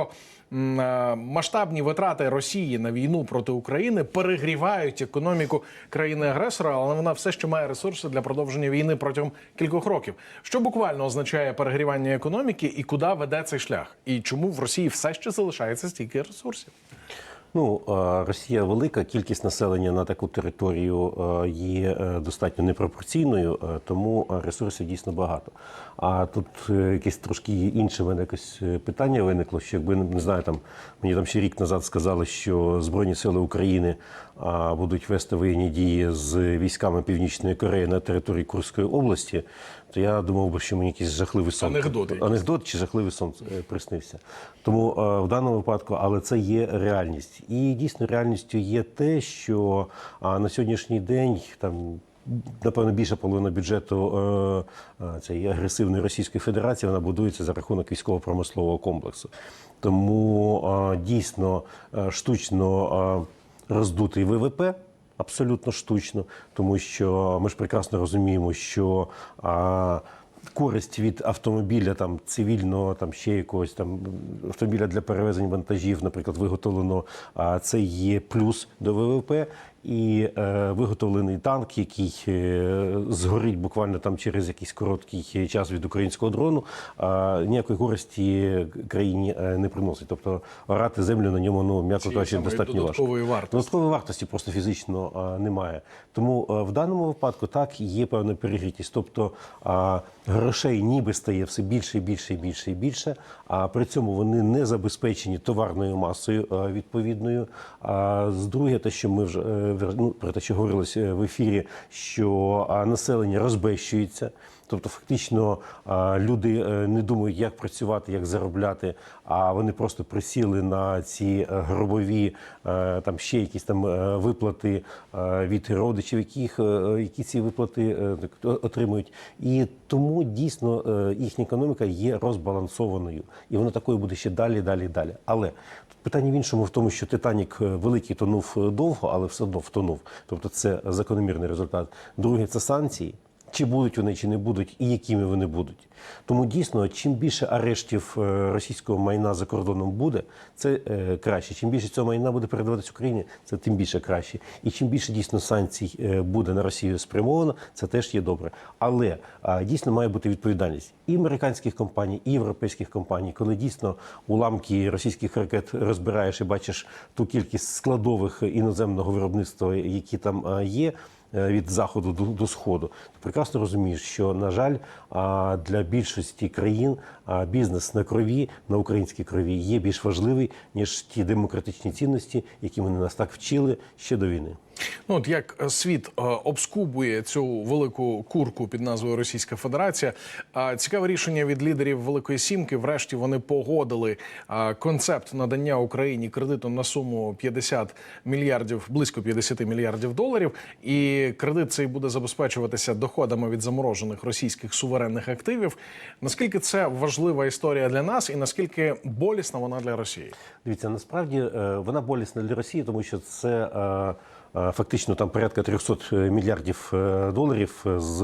е, масштабні витрати Росії на війну проти України перегрівають економіку країни-агресора, але вона все ще має ресурси для продовження війни протягом кількох років. Що буквально означає перегрівання економіки і куди веде цей шлях? І чому в Росії все ще залишається стільки ресурсів? Ну, е, Росія велика, кількість населення на таку територію е, є е, достатньо непропорційною, тому ресурсів дійсно багато. А тут якесь трошки інше мене якесь питання виникло, що якби не знаю, там мені там ще рік назад сказали, що Збройні сили України будуть вести воєнні дії з військами Північної Кореї на території Курської області, то я думав би, що мені якийсь жахливий сон. Анекдот. Анекдот чи жахливий сон е, приснився. Тому е, в даному випадку, але це є реальність. І дійсно реальністю є те, що на сьогоднішній день там. Напевно, більша половина бюджету е, цієї агресивної Російської Федерації вона будується за рахунок військово-промислового комплексу. Тому е, дійсно штучно е, роздутий ВВП абсолютно штучно, тому що ми ж прекрасно розуміємо, що а, користь від автомобіля там цивільного, там ще якогось там автомобіля для перевезень вантажів, наприклад, виготовлено, а це є плюс до ВВП. І е, виготовлений танк, який е, згорить буквально там через якийсь короткий час від українського дрону, а ніякої користі країні е, не приносить. Тобто орати землю на ньому, ну м'яко кажучи, достатньо важко. вартості. Додаткової вартості просто фізично а, немає. Тому а, в даному випадку так є певна перегрітість. Тобто а, грошей ніби стає все більше і більше і більше і більше. А при цьому вони не забезпечені товарною масою а, відповідною. А з друге, те, що ми вже е, ну, про те, що говорилось в ефірі, що населення розбещується. Тобто, фактично, люди е, не думають, як працювати, як заробляти, а вони просто присіли на ці е, гробові е, там ще якісь там е, виплати е, від родичів, яких е, які ці виплати е, отримують. І тому дійсно е, їхня економіка є розбалансованою, і вона такою буде ще далі, далі, далі. Але питання в іншому в тому, що Титанік е, великий тонув е, довго, але все одно втонув. Тобто, це закономірний результат. Друге, це санкції. Чи будуть вони, чи не будуть, і якими вони будуть. Тому дійсно, чим більше арештів е, російського майна за кордоном буде, це е, краще. Чим більше цього майна буде передаватись Україні, це тим більше краще. І чим більше дійсно санкцій е, буде на Росію спрямовано, це теж є добре. Але дійсно має бути відповідальність і американських компаній, і європейських компаній, коли дійсно уламки російських ракет розбираєш і бачиш ту кількість складових іноземного виробництва, які там є від заходу до, до сходу, ти прекрасно розумієш, що на жаль, для більшості країн бізнес на крові, на українській крові є більш важливий ніж ті демократичні цінності, які вони нас так вчили ще до війни. Ну, от як е, світ е, обскубує цю велику курку під назвою Російська Федерація. Цікаве рішення від лідерів Великої Сімки. Врешті вони погодили е, концепт надання Україні кредиту на суму 50 мільярдів, близько 50 мільярдів доларів. І кредит цей буде забезпечуватися доходами від заморожених російських суверенних активів. Наскільки це важлива історія для нас, і наскільки болісна вона для Росії? Дивіться, насправді вона болісна для Росії, тому що це фактично там порядка 300 мільярдів е, доларів з,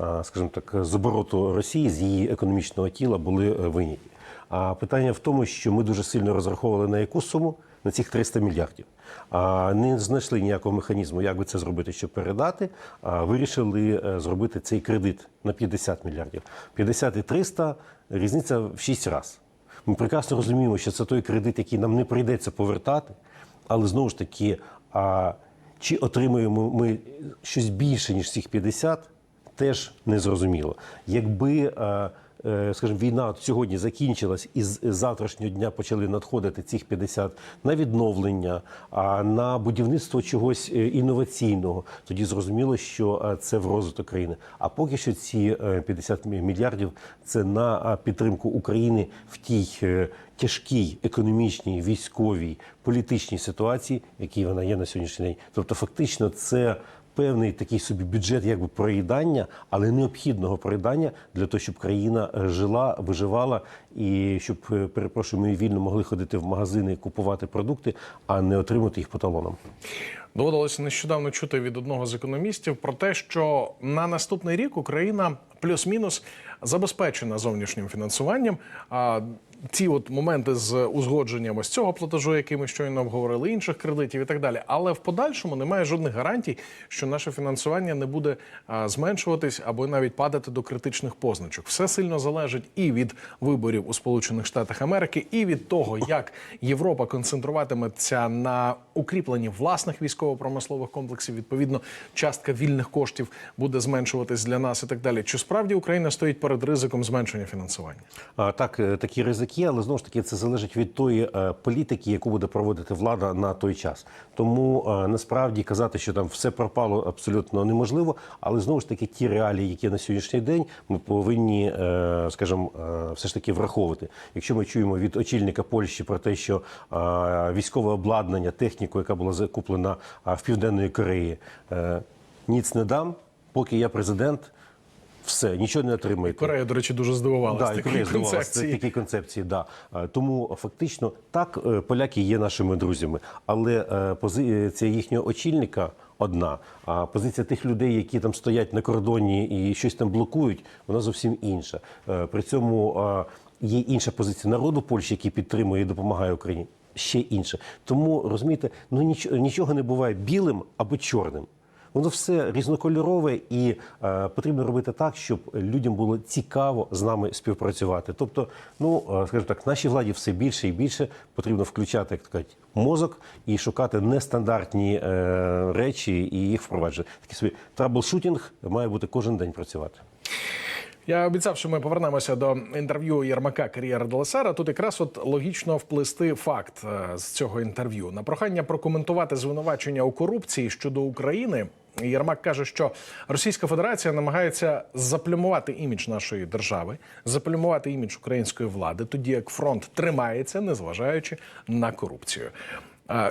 е, скажімо так, з обороту Росії, з її економічного тіла були е, вийняті. А питання в тому, що ми дуже сильно розраховували на яку суму? На цих 300 мільярдів. А не знайшли ніякого механізму, як би це зробити, щоб передати. А вирішили е, зробити цей кредит на 50 мільярдів. 50 і 300 – різниця в 6 разів. Ми прекрасно розуміємо, що це той кредит, який нам не прийдеться повертати, але знову ж таки, а, чи отримуємо ми щось більше, ніж цих 50, теж незрозуміло. Якби, е, скажімо, війна сьогодні закінчилась і з завтрашнього дня почали надходити цих 50 на відновлення, а на будівництво чогось е, інноваційного, тоді зрозуміло, що е, це в розвиток країни. А поки що ці е, 50 мільярдів це на е, підтримку України в тій е, тяжкій економічній, військовій, політичній ситуації, якій вона є на сьогоднішній день. Тобто, фактично, це певний такий собі бюджет, якби проїдання, але необхідного проїдання для того, щоб країна е, жила, виживала і щоб, е, перепрошую, ми вільно могли ходити в магазини і купувати продукти, а не отримати їх по талонам. Доводилося нещодавно чути від одного з економістів про те, що на наступний рік Україна плюс-мінус забезпечена зовнішнім фінансуванням. Ці от моменти з узгодженням ось цього платежу, який ми щойно обговорили, інших кредитів і так далі. Але в подальшому немає жодних гарантій, що наше фінансування не буде зменшуватись або навіть падати до критичних позначок. Все сильно залежить і від виборів у Сполучених Штатах Америки, і від того, як Європа концентруватиметься на укріпленні власних військово-промислових комплексів. Відповідно, частка вільних коштів буде зменшуватись для нас і так далі. Чи справді Україна стоїть перед ризиком зменшення фінансування? А, Так, е, такі ризики є, але знову ж таки це залежить від тої е, політики, яку буде проводити влада на той час. Тому е, насправді казати, що там все пропало абсолютно неможливо. Але знову ж таки, ті реалії, які на сьогоднішній день, ми повинні, е, скажімо, все ж таки враховувати. Якщо ми чуємо від очільника Польщі про те, що військове обладнання, техніку, яка була закуплена в південної Кореї, ніц не дам, поки я президент. Все, нічого не отримаєте. Корея, до речі, дуже здивувалася Да, такій концепції. такі концепції. Да. Е, Тому фактично так е, поляки є нашими друзями, але е, позиція їхнього очільника одна. А позиція тих людей, які там стоять на кордоні і щось там блокують, вона зовсім інша. Е, При цьому е, є інша позиція народу Польщі, який підтримує і допомагає Україні. Ще інша. Тому розумієте, ну нічого не буває білим або чорним. Воно все різнокольорове і е, потрібно робити так, щоб людям було цікаво з нами співпрацювати. Тобто, ну е, скажімо так, нашій владі все більше і більше потрібно включати як кажуть, мозок і шукати нестандартні е, речі і їх впроваджувати. Такий собі траблшутінг має бути кожен день працювати. Я обіцяв, що ми повернемося до інтерв'ю Єрмака кар'єра Делесера. Тут якраз от логічно вплести факт е, з цього інтерв'ю на прохання прокоментувати звинувачення у корупції щодо України. Єрмак каже, що Російська Федерація намагається заплюмувати імідж нашої держави, заплюмувати імідж української влади, тоді як фронт тримається, незважаючи на корупцію.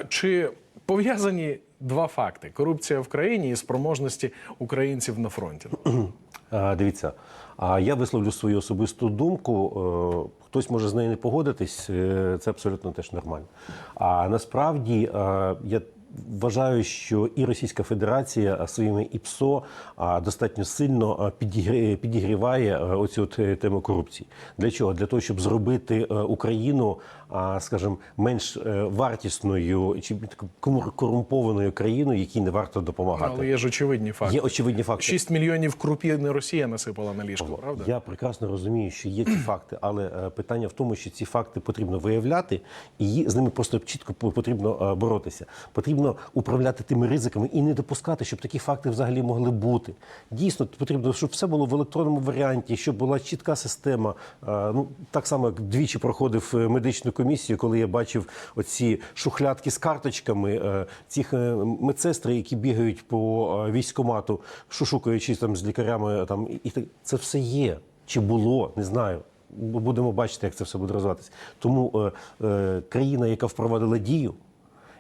Чи пов'язані два факти: корупція в країні і спроможності українців на фронті? Дивіться, а я висловлю свою особисту думку. Е, Хтось може з нею не погодитись, е, це абсолютно теж нормально. А насправді е, я вважаю, що і Російська Федерація своїми ІПСО достатньо сильно підігрі- підігріває оцю е, тему корупції. Для чого? Для того, щоб зробити е, Україну, скажімо, менш е, вартісною чи корумпованою країною, якій не варто допомагати. Але є ж очевидні факти. Є очевидні факти. 6 мільйонів крупі не Росія насипала на ліжко, правда? Я прекрасно розумію, що є ці факти, але питання в тому, що ці факти потрібно виявляти, і з ними просто чітко по- потрібно боротися. Потрібно управляти тими ризиками і не допускати, щоб такі факти взагалі могли бути. Дійсно, потрібно, щоб все було в електронному варіанті, щоб була чітка система. Ну так само, як двічі проходив е, медичну комісію, коли я бачив оці шухлядки з карточками е, цих е, медсестри, які бігають по військкомату, шушукаючись там з лікарями. Там і- це все є. Чи було, не знаю. Бу- Будемо бачити, як це все буде розвиватися. Тому е, е, країна, яка впровадила дію,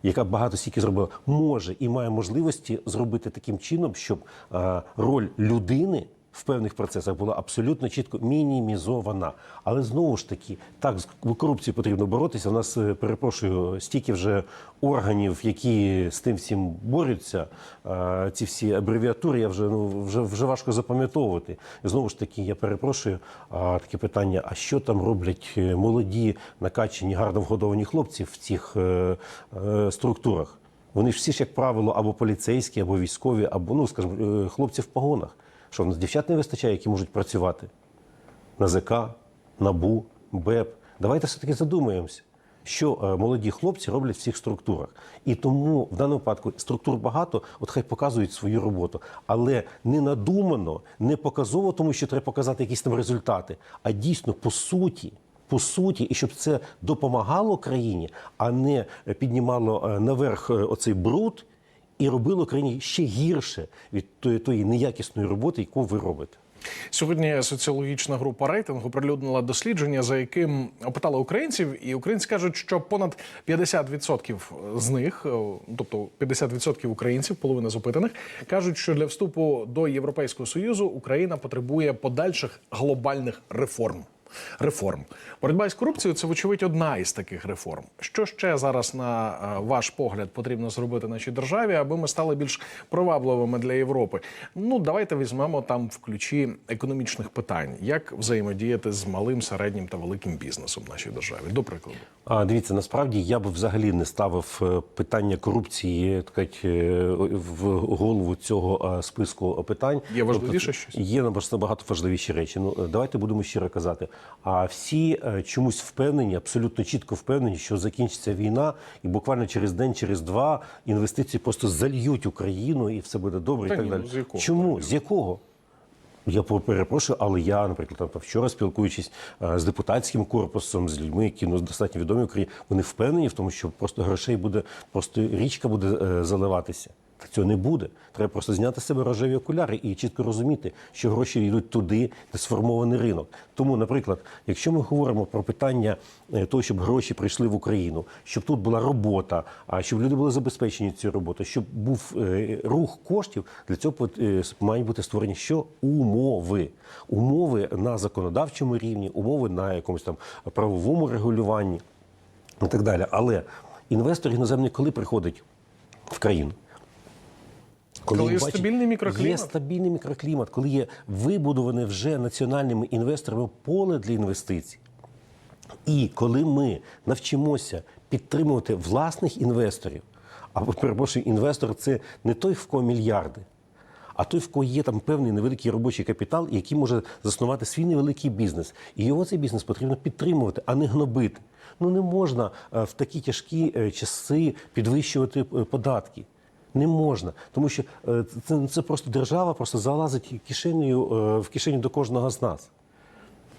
яка багато стільки зробила, може і має можливості зробити таким чином, щоб е, роль людини в певних процесах була абсолютно чітко мінімізована. Але знову ж таки, так з корупцією потрібно боротися. У нас е, перепрошую стільки вже органів, які з тим всім борються. Ці всі абревіатури я вже ну вже вже важко запам'ятовувати. Знову ж таки, я перепрошую таке питання: а що там роблять е, молоді, накачані, гарно вгодовані хлопці в цих е, структурах? Вони ж всі ж, як правило, або поліцейські, або військові, або ну скажімо, хлопці в погонах. Що в нас дівчат не вистачає, які можуть працювати? НАЗК, НАБУ, БЕП. Давайте все-таки задумаємося, що е, молоді хлопці роблять в цих структурах. І тому в даному випадку структур багато, от хай показують свою роботу. Але не надумано, не показово, тому що треба показати якісь там результати, а дійсно по суті. По суті, і щоб це допомагало країні, а не піднімало е, наверх е, оцей бруд і робило країні ще гірше від тої, неякісної роботи, яку ви робите. Сьогодні соціологічна група рейтингу прилюднила дослідження, за яким опитала українців, і українці кажуть, що понад 50% з них, е, тобто 50% українців, половина з кажуть, що для вступу до Європейського союзу Україна потребує подальших глобальних реформ. Реформ. Боротьба з корупцією це вочевидь одна із таких реформ. Що ще зараз, на е, ваш погляд, потрібно зробити нашій державі, аби ми стали більш привабливими для Європи? Ну давайте візьмемо там в ключі економічних питань, як взаємодіяти з малим, середнім та великим бізнесом в нашій державі. До прикладу, А дивіться, насправді я б взагалі не ставив е, питання корупції так е, в голову цього списку питань. Є важливіше Тобто, щось? Є набагато важливіші речі. Ну давайте будемо щиро казати. А всі е, чомусь впевнені, абсолютно чітко впевнені, що закінчиться війна, і буквально через день, через два інвестиції просто зальють Україну, і все буде добре. Та і так ні, далі. ну, з якого Чому з якого? Я перепрошую, але я, наприклад, там вчора спілкуючись е, з депутатським корпусом, з людьми, які ну, достатньо відомі в Україні, вони впевнені в тому, що просто грошей буде, просто річка буде е, заливатися. Цього не буде. Треба просто зняти з себе рожеві окуляри і чітко розуміти, що гроші йдуть туди, де сформований ринок. Тому, наприклад, якщо ми говоримо про питання е, того, щоб гроші прийшли в Україну, щоб тут була робота, а щоб люди були забезпечені цією роботою, щоб був е, рух коштів, для цього е, мають бути створені що умови. Умови на законодавчому рівні, умови на якомусь там правовому регулюванні і так далі. Але інвестор іноземний коли приходить в країну? Коли є стабільний мікроклімат? Є стабільний мікроклімат, коли є вибудоване вже національними інвесторами поле для інвестицій. І коли ми навчимося підтримувати власних інвесторів, а перепрошую, інвестор це не той, в кого мільярди, а той, в кого є там певний невеликий робочий капітал, який може заснувати свій невеликий бізнес. І його цей бізнес потрібно підтримувати, а не гнобити. Ну не можна е, в такі тяжкі е, часи підвищувати е, податки. Не можна, тому що е, це, це просто держава просто залазить кишенею е, в кишеню до кожного з нас.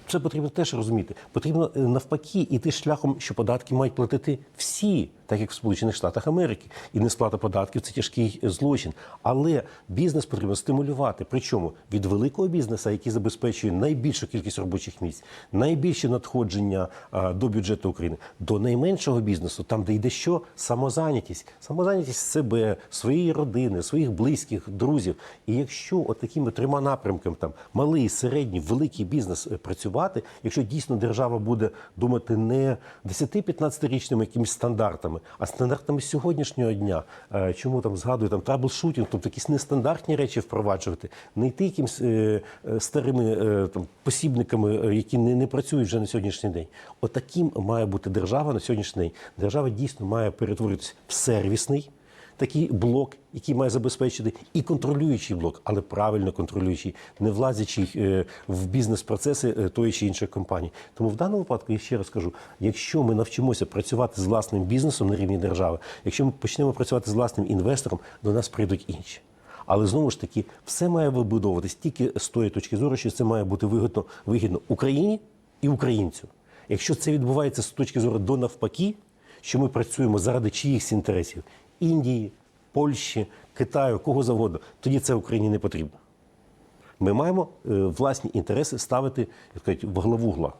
Це потрібно теж розуміти. Потрібно е, навпаки іти шляхом, що податки мають платити всі, так як в Сполучених Штатах Америки. І несплата податків це тяжкий е, злочин. Але бізнес потрібно стимулювати. Причому від великого бізнесу, який забезпечує найбільшу кількість робочих місць, найбільше надходження до бюджету України, до найменшого бізнесу, там, де йде що самозайнятість, самозайнятість себе, своєї родини, своїх близьких, друзів. І якщо от трьома напрямками там малий, середній, великий бізнес е, працювати, якщо дійсно держава буде думати не 10-15-річними якимись стандартами, а стандартами сьогоднішнього дня. Е, Чому там згадую там траблшутінг, тобто якісь нестандартні речі впроваджувати, не йти якимсь е, е, старими там посібниками, які не, не працюють вже на сьогоднішній день. Отаким має бути держава на сьогоднішній день. Держава дійсно має перетворитися в сервісний такий блок, який має забезпечити і контролюючий блок, але правильно контролюючий, не влазячий е, в бізнес-процеси е, тої чи іншої компанії. Тому в даному випадку я ще раз кажу: якщо ми навчимося працювати з власним бізнесом на рівні держави, якщо ми почнемо працювати з власним інвестором, до нас прийдуть інші. Але знову ж таки, все має вибудовуватись тільки з тої точки зору, що це має бути вигідно, вигідно Україні і українцю. Якщо це відбувається з точки зору до навпаки, що ми працюємо заради чиїхось інтересів Індії, Польщі, Китаю, кого завгодно, тоді це Україні не потрібно. Ми маємо е, власні інтереси ставити як кажуть, в главу угла.